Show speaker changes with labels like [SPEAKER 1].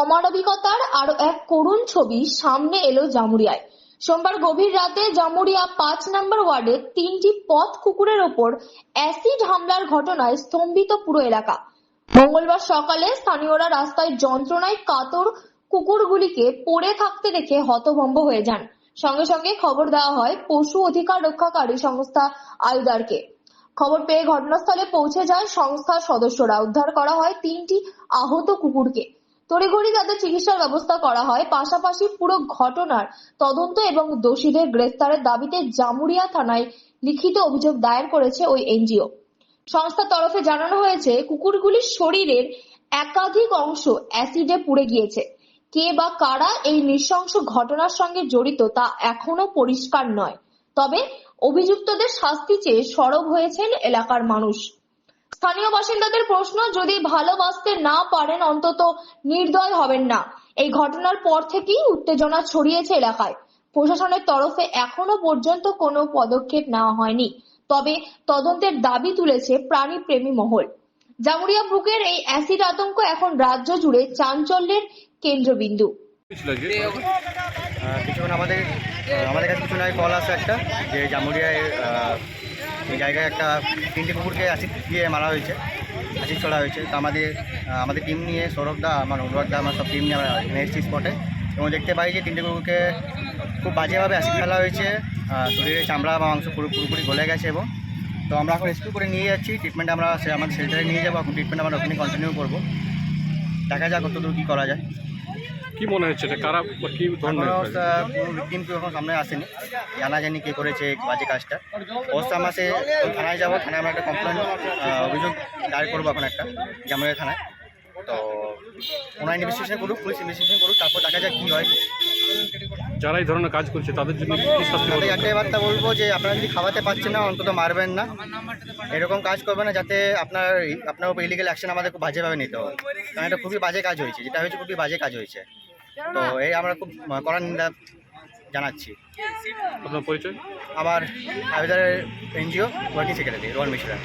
[SPEAKER 1] অমানবিকতার আরও এক করুণ ছবি সামনে এলো জামুরিয়ায়। সোমবার গভীর রাতে জামুরিয়া পাঁচ নম্বর ওয়ার্ডে তিনটি পথ কুকুরের ওপর অ্যাসিড হামলার ঘটনায় স্তম্ভিত পুরো এলাকা। মঙ্গলবার সকালে স্থানীয়রা রাস্তায় যন্ত্রণায় কাতর কুকুরগুলিকে পড়ে থাকতে দেখে হতভম্ব হয়ে যান। সঙ্গে সঙ্গে খবর দেওয়া হয়, পশু অধিকার রক্ষাকারী সংস্থা আয়ুদারকে খবর পেয়ে ঘটনাস্থলে পৌঁছে যায় সংস্থার সদস্যরা। উদ্ধার করা হয় তিনটি আহত কুকুরকে। তড়িঘড়ি তাদের চিকিৎসার ব্যবস্থা করা হয়। পাশাপাশি পুরো ঘটনার তদন্ত এবং দোষীদের গ্রেফতারের দাবিতে জামুরিয়া থানায় লিখিত অভিযোগ দায়ের করেছে ওই এনজিও। সংস্থার তরফে জানানো হয়েছে কুকুরগুলির শরীরের একাধিক অংশ অ্যাসিডে পুড়ে গিয়েছে। কে বা কারা এই নৃশংস ঘটনার সঙ্গে জড়িত তা এখনও পরিষ্কার নয়। তবে অভিযুক্তদের শাস্তি চেয়ে সরব হয়েছেন এলাকার মানুষ। স্থানীয় বাসিন্দাদের প্রশ্ন, যদি ভালোবাসতে না পারেন, অন্তত নির্দয় হবেন না। এই ঘটনার পর থেকেই উত্তেজনা ছড়িয়েছে এলাকায়। প্রশাসনের তরফে এখনও পর্যন্ত কোনো পদক্ষেপ নেওয়া হয়নি। তবে তদন্তের দাবি তুলেছে প্রাণীপ্রেমী মহল। জামুরিয়া বুকের এই অ্যাসিড আতঙ্ক এখন রাজ্য জুড়ে চাঞ্চল্যের কেন্দ্রবিন্দু।
[SPEAKER 2] কিছুক্ষণ আমাদের আমাদের কাছে কিছু নয় কল আসে একটা, যে জামুরিয়ায় এই জায়গায় একটা তিনটে কুকুরকে অ্যাসিড দিয়ে মারা হয়েছে অ্যাসিড ছড়া হয়েছে। তো আমাদের আমাদের টিম নিয়ে, সৌরভ দা, আমার অনুরাগ দা, আমার সব টিম নিয়ে আমরা এখানে এসেছি স্পটে এবং দেখতে পাই যে তিনটে কুকুরকে খুব বাজেভাবে অ্যাসিড ফেলা হয়েছে। শরীরে চামড়া বা মাংস পুরো, পুরোপুরি গলে গেছে এবং তো আমরা এখন রেস্কিউ করে নিয়ে যাচ্ছি। ট্রিটমেন্ট আমরা আমাদের সেন্টারে নিয়ে যাব। এখন ট্রিটমেন্ট আমরা ওখানে কন্টিনিউ করব। দেখা যাক কতদূর কী করা যায়।
[SPEAKER 3] কি মনে হচ্ছে এটা কারা বা কি ধরনের?
[SPEAKER 2] আহ, কোনো ভিকটিম কেউ এখন সামনে আসেনি। জানা জানি কে করেছে বাজে কাজটা। অবশ্যই আমরা সে থানায় যাব থানায় আমরা একটা কমপ্লেন অভিযোগ দায়ের করব এখন একটা জামুরিয়া থানায়। তো ওনার ইনভেস্টিগেশন করুক পুলিশ ইনভেস্টিগেশন করুক তারপর দেখা যাক কী হয়।
[SPEAKER 3] যারা এই ধরনের কাজ করছে তাদের জন্য কি শাস্তি
[SPEAKER 2] তাদের
[SPEAKER 3] হবে
[SPEAKER 2] একটাই বার্তা বলব যে আপনারা যদি খাওয়াতে পারছেন না অন্তত মারবেন না। এরকম কাজ করবেন না যাতে আপনার আপনার উপর ইলিগেল অ্যাকশন আমাদের খুব বাজেভাবে নিতে হবে কারণ এটা খুবই বাজে কাজ হয়েছে যেটা হয়েছে খুবই বাজে কাজ হয়েছে। তো এই আমরা খুব কড়া নিন্দা জানাচ্ছি।
[SPEAKER 3] আপনার পরিচয়?
[SPEAKER 2] আমার আবেদারের NGO working secretary Rohan Mishra.